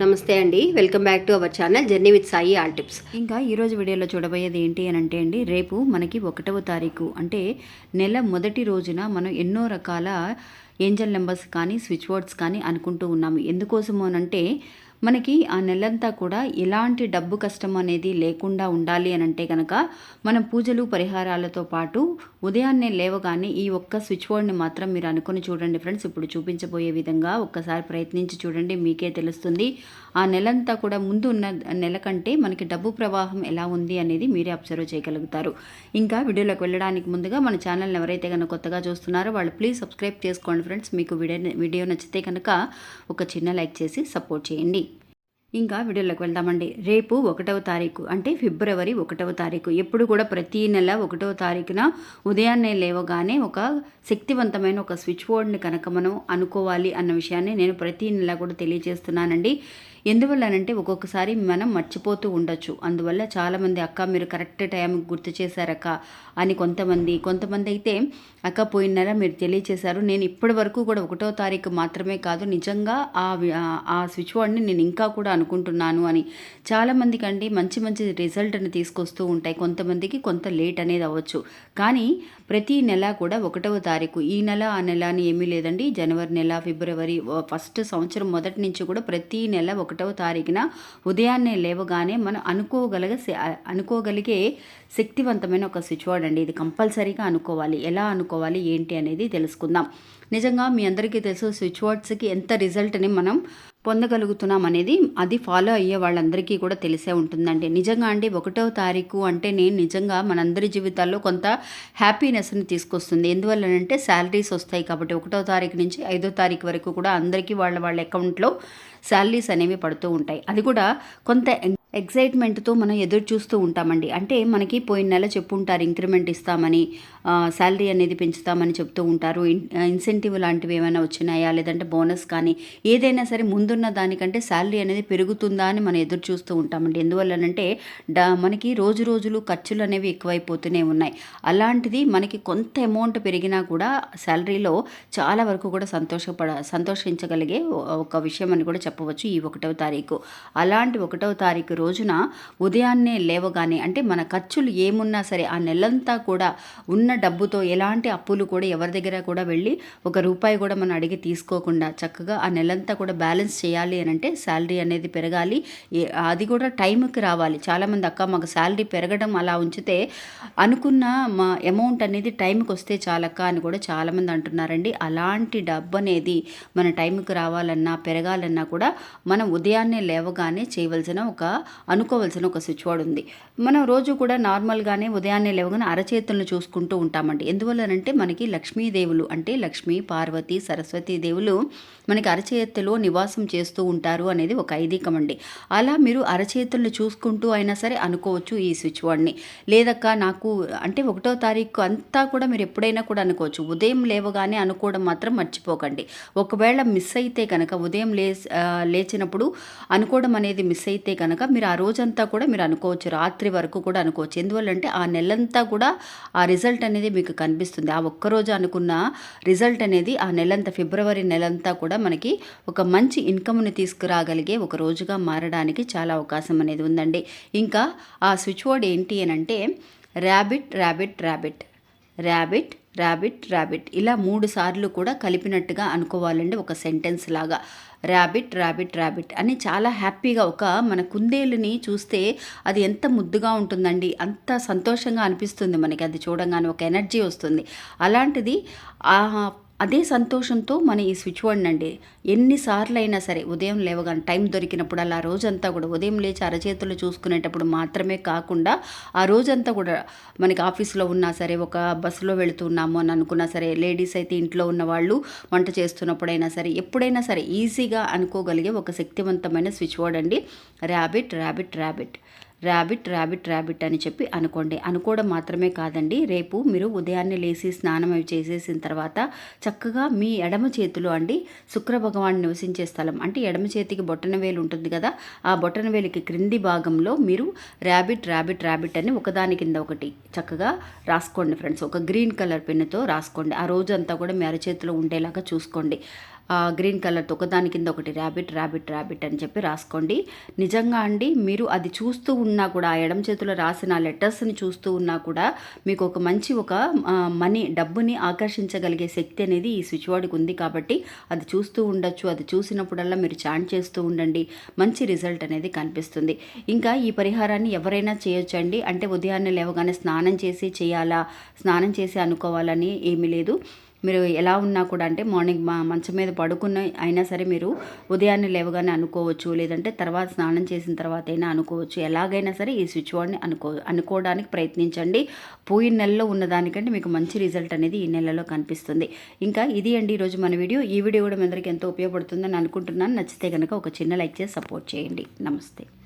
నమస్తే అండి. Welcome back to our channel journey with Sai all tips. ఇంకా ఈరోజు వీడియోలో చూడబోయేది ఏంటి అని అంటే అండి రేపు మనకి ఒకటవ తారీఖు. అంటే నెల మొదటి రోజున మనం ఎన్నో రకాల ఏంజల్ నెంబర్స్ కానీ స్విచ్ బోర్డ్స్ కానీ అనుకుంటూ ఉన్నాము. ఎందుకోసము అని అంటే మనకి ఆ నెలంతా కూడా ఎలాంటి డబ్బు కష్టం అనేది లేకుండా ఉండాలి అని అంటే కనుక మనం పూజలు పరిహారాలతో పాటు ఉదయాన్నే లేవగానే ఈ ఒక్క స్విచ్ బోర్డ్ని మాత్రం మీరు అనుకుని చూడండి ఫ్రెండ్స్. ఇప్పుడు చూపించబోయే విధంగా ఒక్కసారి ప్రయత్నించి చూడండి మీకే తెలుస్తుంది. ఆ నెలంతా కూడా ముందు ఉన్న నెల కంటే మనకి డబ్బు ప్రవాహం ఎలా ఉంది అనేది మీరే అబ్జర్వ్ చేయగలుగుతారు. ఇంకా వీడియోలోకి వెళ్ళడానికి ముందుగా మన ఛానల్ని ఎవరైతే కనుక కొత్తగా చూస్తున్నారో వాళ్ళు ప్లీజ్ సబ్స్క్రైబ్ చేసుకోండి ఫ్రెండ్స్. మీకు వీడియో వీడియో నచ్చితే కనుక ఒక చిన్న లైక్ చేసి సపోర్ట్ చేయండి. ఇంకా వీడియోలోకి వెళ్దామండి. రేపు ఒకటవ తారీఖు అంటే ఫిబ్రవరి ఒకటవ తారీఖు. ఎప్పుడు కూడా ప్రతి నెల ఒకటవ తారీఖున ఉదయాన్నే లేవగానే ఒక శక్తివంతమైన ఒక స్విచ్ బోర్డ్ని కనుక మనం అనుకోవాలి అన్న విషయాన్ని నేను ప్రతి నెల కూడా తెలియజేస్తున్నానండి. ఎందువల్లనంటే ఒక్కొక్కసారి మనం మర్చిపోతూ ఉండొచ్చు. అందువల్ల చాలామంది అక్క మీరు కరెక్ట్ టైంకి గుర్తు చేశారక్క అని కొంతమంది కొంతమంది అయితే అక్క పోయిన నెల మీరు తెలియచేశారు. నేను ఇప్పటి వరకు కూడా ఒకటో తారీఖు మాత్రమే కాదు నిజంగా ఆ ఆ- స్విచ్ బోర్డ్ని నేను ఇంకా కూడా అనుకుంటున్నాను అని చాలామందికి అండి మంచి మంచి రిజల్ట్ని తీసుకొస్తూ ఉంటాయి. కొంతమందికి కొంత లేట్ అనేది అవ్వచ్చు. కానీ ప్రతి నెల కూడా ఒకటవ తారీఖు ఈ నెల ఆ నెల అని ఏమీ లేదండి. జనవరి నెల ఫిబ్రవరి ఫస్ట్ సంవత్సరం మొదటి నుంచి కూడా ప్రతి నెల ఒక ఒకటవ తారీఖున ఉదయాన్నే లేవగానే మనం అనుకోగలిగే అనుకోగలిగే శక్తివంతమైన ఒక స్విచ్ బోర్డ్ అండి ఇది కంపల్సరీగా అనుకోవాలి. ఎలా అనుకోవాలి? ఏంటి అనేది తెలుసుకుందాం. నిజంగా మీ అందరికీ తెలుసు స్విచ్ బోర్డ్స్కి ఎంత రిజల్ట్ని మనం పొందగలుగుతున్నాం అనేది అది ఫాలో అయ్యే వాళ్ళందరికీ కూడా తెలిసే ఉంటుందండి. నిజంగా అండి ఒకటో తారీఖు అంటే నేను నిజంగా మనందరి జీవితాల్లో కొంత హ్యాపీనెస్ని తీసుకొస్తుంది. ఎందువల్లనంటే శాలరీస్ వస్తాయి కాబట్టి ఒకటో తారీఖు నుంచి ఐదో తారీఖు వరకు కూడా అందరికీ వాళ్ళ వాళ్ళ అకౌంట్లో శాలరీస్ అనేవి పడుతూ ఉంటాయి. అది కూడా కొంత ఎగ్జైట్మెంట్తో మనం ఎదురు చూస్తూ ఉంటామండి. అంటే మనకి పోయిన నెల చెప్పుంటారు ఇంక్రిమెంట్ ఇస్తామని శాలరీ అనేది పెంచుతామని చెప్తూ ఉంటారు. ఇన్- ఇన్సెంటివ్ లాంటివి ఏమైనా వచ్చినాయా? లేదంటే బోనస్ కానీ ఏదైనా సరే ముందున్న దానికంటే శాలరీ అనేది పెరుగుతుందా అని మనం ఎదురు చూస్తూ ఉంటామండి. ఎందువల్లనంటే డా మనకి రోజు రోజులు ఖర్చులు అనేవి ఎక్కువైపోతూనే ఉన్నాయి. అలాంటిది మనకి కొంత అమౌంట్ పెరిగినా కూడా శాలరీలో చాలా వరకు కూడా సంతోషపడ సంతోషించగలిగే ఒక విషయం అని కూడా చెప్పవచ్చు ఈ ఒకటవ తారీఖు. అలాంటి ఒకటవ తారీఖు రోజున ఉదయాన్నే లేవగానే అంటే మన ఖర్చులు ఏమున్నా సరే ఆ నెలంతా కూడా ఉన్న డబ్బుతో ఎలాంటి అప్పులు కూడా ఎవరి దగ్గర కూడా వెళ్ళి ఒక రూపాయి కూడా మనం అడిగి తీసుకోకుండా చక్కగా ఆ నెలంతా కూడా బ్యాలెన్స్ చేయాలి అని అంటే శాలరీ అనేది పెరగాలి. అది కూడా టైంకి రావాలి. చాలామంది అక్క మాకు శాలరీ పెరగడం అలా ఉంచితే అనుకున్న మా అమౌంట్ అనేది టైంకి వస్తే చాలక్క అని కూడా చాలామంది అంటున్నారండి. అలాంటి డబ్బు అనేది మన టైంకి రావాలన్నా పెరగాలన్నా కూడా మనం ఉదయాన్నే లేవగానే చేయవలసిన ఒక అనుకోవలసిన ఒక స్విచ్ బోర్డ్ ఉంది. మనం రోజు కూడా నార్మల్గానే ఉదయాన్నే లేవగానే అరచేతులను చూసుకుంటూ ఉంటామండి. ఎందువల్లనంటే మనకి లక్ష్మీదేవులు అంటే లక్ష్మీ పార్వతి సరస్వతి దేవులు మనకి అరచేతిలో నివాసం చేస్తూ ఉంటారు అనేది ఒక ఐదీకం అండి. అలా మీరు అరచేతులను చూసుకుంటూ అయినా సరే అనుకోవచ్చు ఈ స్విచ్ బోర్డ్ని లేదక్క నాకు అంటే ఒకటో తారీఖు అంతా కూడా మీరు ఎప్పుడైనా కూడా అనుకోవచ్చు. ఉదయం లేవగానే అనుకోవడం మాత్రం మర్చిపోకండి. ఒకవేళ మిస్ అయితే కనుక ఉదయం లే లేచినప్పుడు అనుకోవడం అనేది మిస్ అయితే కనుక మీరు ఆ రోజంతా కూడా మీరు అనుకోవచ్చు రాత్రి వరకు కూడా అనుకోవచ్చు. ఎందువల్లంటే ఆ నెలంతా కూడా ఆ రిజల్ట్ అనేది మీకు కనిపిస్తుంది. ఆ ఒక్కరోజు అనుకున్న రిజల్ట్ అనేది ఆ నెలంతా ఫిబ్రవరి నెలంతా కూడా మనకి ఒక మంచి ఇన్కమ్ని తీసుకురాగలిగే ఒక రోజుగా మారడానికి చాలా అవకాశం అనేది ఉందండి. ఇంకా ఆ స్విచ్ బోర్డ్ ఏంటి అని అంటే rabbit rabbit rabbit. Rabbit rabbit rabbit. ఇలా మూడు సార్లు కూడా కలిపినట్టుగా అనుకోవాలండి ఒక సెంటెన్స్ లాగా. ర్యాబిట్ ర్యాబిట్ ర్యాబిట్ అని చాలా హ్యాపీగా ఒక మన కుందేలుని చూస్తే అది ఎంత ముద్దుగా ఉంటుందండి అంత సంతోషంగా అనిపిస్తుంది మనకి. అది చూడంగానే ఒక ఎనర్జీ వస్తుంది. అలాంటిది అదే సంతోషంతో మన ఈ స్విచ్ బోర్డ్ అండి ఎన్నిసార్లు అయినా సరే ఉదయం లేవగానే టైం దొరికినప్పుడు అలా రోజంతా కూడా ఉదయం లేచి అరచేతులు చూసుకునేటప్పుడు మాత్రమే కాకుండా ఆ రోజంతా కూడా మనకి ఆఫీస్లో ఉన్నా సరే ఒక బస్సులో వెళుతున్నాము అని అనుకున్నా సరే లేడీస్ అయితే ఇంట్లో ఉన్న వాళ్ళు వంట చేస్తున్నప్పుడైనా సరే ఎప్పుడైనా సరే ఈజీగా అనుకోగలిగే ఒక శక్తివంతమైన స్విచ్ బోర్డ్ అండి. Rabbit rabbit rabbit. Rabbit rabbit rabbit అని చెప్పి అనుకోండి. అనుకోవడం మాత్రమే కాదండి. రేపు మీరు ఉదయాన్నే లేచి స్నానం అవి చేసేసిన తర్వాత చక్కగా మీ ఎడమ చేతిలో అండి శుక్ర భగవాన్ నివసించే స్థలం. అంటే ఎడమ చేతికి బొట్టనవేలు ఉంటుంది కదా ఆ బొట్టనవేలికి క్రింది భాగంలో మీరు ర్యాబిట్ ర్యాబిట్ ర్యాబిట్ అని ఒకదాని కింద ఒకటి చక్కగా రాసుకోండి ఫ్రెండ్స్. ఒక గ్రీన్ కలర్ పెన్నుతో రాసుకోండి. ఆ రోజంతా కూడా మీ అరచేతిలో ఉండేలాగా చూసుకోండి. గ్రీన్ కలర్తో ఒకదాని కింద ఒకటి ర్యాబిట్ ర్యాబిట్ ర్యాబిట్ అని చెప్పి రాసుకోండి. నిజంగా అండి మీరు అది చూస్తూ ఉన్నా కూడా ఆ ఎడమ చేతిలో రాసిన లెటర్స్ని చూస్తూ ఉన్నా కూడా మీకు ఒక మంచి ఒక మనీ డబ్బుని ఆకర్షించగలిగే శక్తి అనేది ఈ స్విచ్ బోర్డుకి ఉంది కాబట్టి అది చూస్తూ ఉండొచ్చు. అది చూసినప్పుడల్లా మీరు చాంట్ చేస్తూ ఉండండి. మంచి రిజల్ట్ అనేది కనిపిస్తుంది. ఇంకా ఈ పరిహారాన్ని ఎవరైనా చేయొచ్చండి అంటే ఉదయాన్నే లేవగానే స్నానం చేసి చేయాలా? స్నానం చేసి అనుకోవాలని ఏమీ లేదు. మీరు ఎలా ఉన్నా కూడా అంటే మార్నింగ్ మా మంచం మీద పడుకున్న అయినా సరే మీరు ఉదయాన్నే లేవగానే అనుకోవచ్చు లేదంటే తర్వాత స్నానం చేసిన తర్వాత అయినా అనుకోవచ్చు. ఎలాగైనా సరే ఈ స్విచ్ బోర్డ్ని అనుకో అనుకోవడానికి ప్రయత్నించండి. పోయిన నెలలో ఉన్నదానికంటే మీకు మంచి రిజల్ట్ అనేది ఈ నెలలో కనిపిస్తుంది. ఇంకా ఇది అండి ఈరోజు మన వీడియో. ఈ వీడియో కూడా మీ అందరికీ ఎంతో ఉపయోగపడుతుందని అనుకుంటున్నాను. నచ్చితే కనుక ఒక చిన్న లైక్ చేసి సపోర్ట్ చేయండి. నమస్తే.